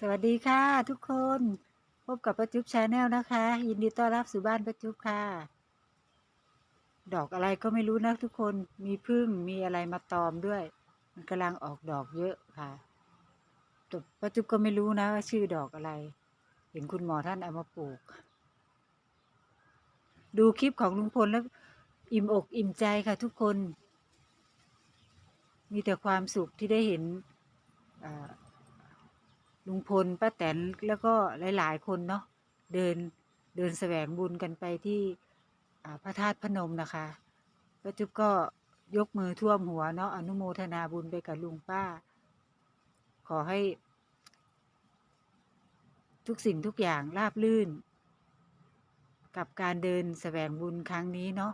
สวัสดีค่ะทุกคนพบกับป้าจุ๊บชาแนลนะคะ ยินดีต้อนรับสู่บ้านป้าจุ๊บค่ะ ดอกอะไรก็ไม่รู้นะทุกคนมีพึ่งมีอะไรมาตอมด้วย มันกำลังออกดอกเยอะค่ะแต่ป้าจุ๊บก็ไม่รู้นะว่าชื่อดอกอะไร เห็นคุณหมอท่านเอามาปลูก ดูคลิปของลุงพลแล้ว อิ่มอกอิ่มใจค่ะทุกคน มีแต่ความสุขที่ได้เห็นอ่า ลุงพลป้าแตนแล้วก็หลาย ๆ คนเนาะเดินเดินแสวงบุญกันไปที่พระธาตุพนมนะคะป้าจุ๊บก็ยกมือท่วมหัวเนาะอนุโมทนาบุญไปกับลุงป้า ขอให้ ทุกสิ่งทุกอย่างราบลื่น กับการเดินแสวงบุญครั้งนี้เนาะ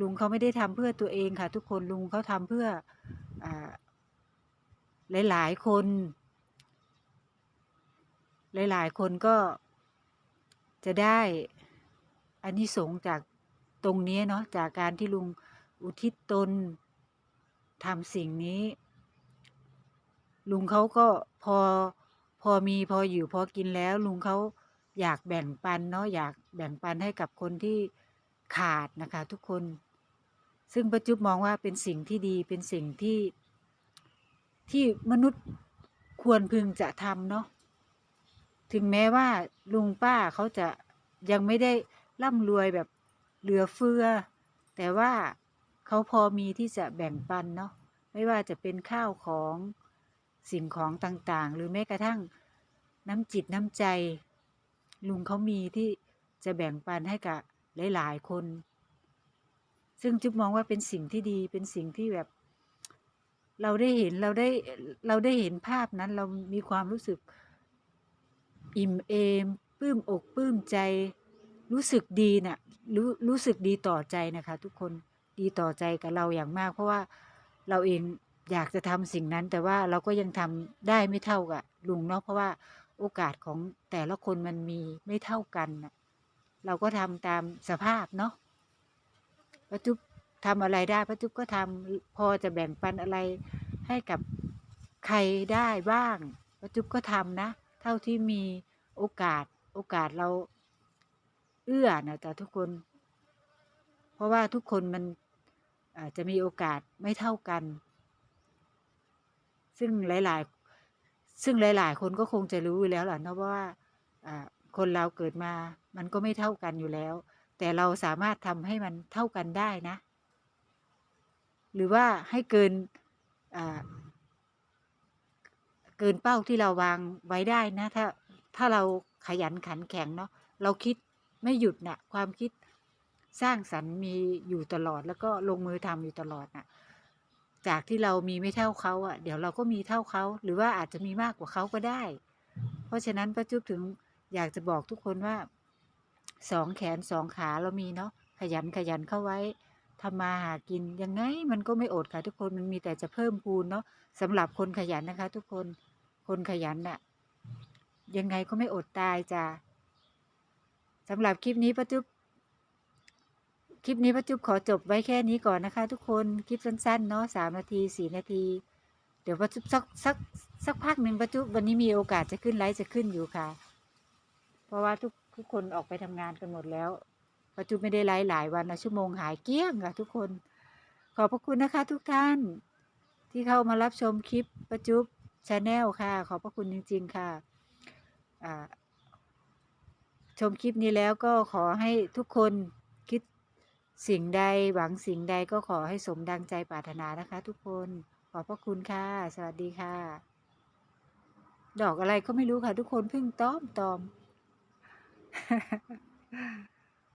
ลุงเขาไม่ได้ทำเพื่อตัวเองค่ะ ทุกคนลุงเขาทำเพื่ออ่าหลาย ๆ คน หลายๆ คนก็จะได้อันนี้สงส์จากตรงนี้เนาะจากการที่ลุงอุทิศตนทำสิ่งนี้ ลุงเขาก็พอพอมีพออยู่พอกินแล้ว ลุงเขาอยากแบ่งปันเนาะอยากแบ่งปันให้กับคนที่ขาดนะคะ ทุกคน ซึ่งประจุบมองว่าเป็นสิ่งที่ดีเป็นสิ่งที่ที่มนุษย์ควรพึงจะทำเนาะ ถึงแม้ว่าลุงป้าเขาจะยังไม่ได้ร่ำรวยแบบเหลือเฟือ แต่ว่าเขาพอมีที่จะแบ่งปันเนาะไม่ว่าจะเป็นข้าวของสิ่งของต่างๆ หรือแม้กระทั่งน้ำจิตน้ำใจ ลุงเขามีที่จะแบ่งปันให้กับหลายๆคน ซึ่งจุ๊บมองว่าเป็นสิ่งที่ดีเป็นสิ่งที่แบบ เราได้เห็นเราได้เราได้เห็นภาพนั้นเรามีความรู้สึก อิ่มเอมปลื้มอกปลื้มใจ รู้สึกดีน่ะรู้รู้สึกดีต่อใจนะคะ ทุกคนดีต่อใจกับเราอย่างมาก เพราะว่าเราเองอยากจะทำสิ่งนั้น แต่ว่าเราก็ยังทำได้ไม่เท่ากับลุงเนาะเพราะว่าโอกาสของแต่ละคนมันมีไม่เท่ากันนะเราก็ทำตามสภาพเนาะป้าจุ๊บทำอะไรได้ป้าจุ๊บก็ทำพอจะแบ่งปันอะไรให้กับใครได้บ้างป้าจุ๊บก็ทำนะ เท่าที่มีโอกาสโอกาสเราเอื้อนะแต่ทุกคน เพราะว่าทุกคนมันอาจจะมีโอกาสไม่เท่ากัน ซึ่งหลาย ๆ ซึ่งหลาย ๆ คนก็คงจะรู้อยู่แล้วแหละเนาะว่าอ่าคนเราเกิดมามันก็ไม่เท่ากันอยู่แล้ว แต่เราสามารถทำให้มันเท่ากันได้นะ หรือว่าให้เกินอ กินเป้าที่เราวางไว้ได้นะ ถ้าถ้าเราขยันขันแข็งเนาะเราคิดไม่หยุดนะ่ะความคิดสร้างสรรค์มีอยู่ตลอด แล้วก็ลงมือทำอยู่ตลอดนะ่ะจากที่เรามีไม่เท่าเขาอะ่ะ เดี๋ยวเราก็มีเท่าเขาหรือว่าอาจจะมีมากกว่าเขาก็ได้ เพราะฉะนั้นป้าจุ๊บถึงอยากจะบอกทุกคนว่าสองแขนสองขาเรามีเนาะขยันขยันเข้าไว้ทำมาหากินยังไงมันก็ไม่อดค่ะทุกคนมันมีแต่จะเพิ่มพูนเนาะสำหรับคนขยันนะคะ ทุกคน คนขยันน่ะ ยังไงก็ไม่อดตายจ้าสำหรับคลิปนี้ป้าจุ๊บคลิปนี้ป้าจุ๊บขอจบไว้แค่นี้ก่อนนะคะ ทุกคนคลิปสั้นๆเนาะสามนาทีสี่นาที เดี๋ยวป้าจุ๊บสักสักสักพักหนึ่งป้าจุ๊บวันนี้มีโอกาสจะขึ้นไลฟ์จะขึ้นอยู่ค่ะ เพราะว่าทุกทุกคนออกไปทำงานกันหมดแล้วป้าจุ๊บไม่ได้ไลฟ์หลายวันนะชั่วโมงหายเกลี้ยงค่ะทุกคน ขอบพระคุณนะคะ ทุกท่าน ที่เข้ามารับชมคลิปป้าจุ๊บ ชาแนลค่ะ ขอบพระคุณจริง ๆ ค่ะชมคลิปนี้แล้วก็ขอให้ทุกคนคิดสิ่งใดหวังสิ่งใดก็ขอให้สมดังใจปรารถนานะคะ ทุกคนขอบพระคุณค่ะ สวัสดีค่ะ ดอกอะไรก็ไม่รู้ค่ะ ทุกคนเพิ่งต้อมตอม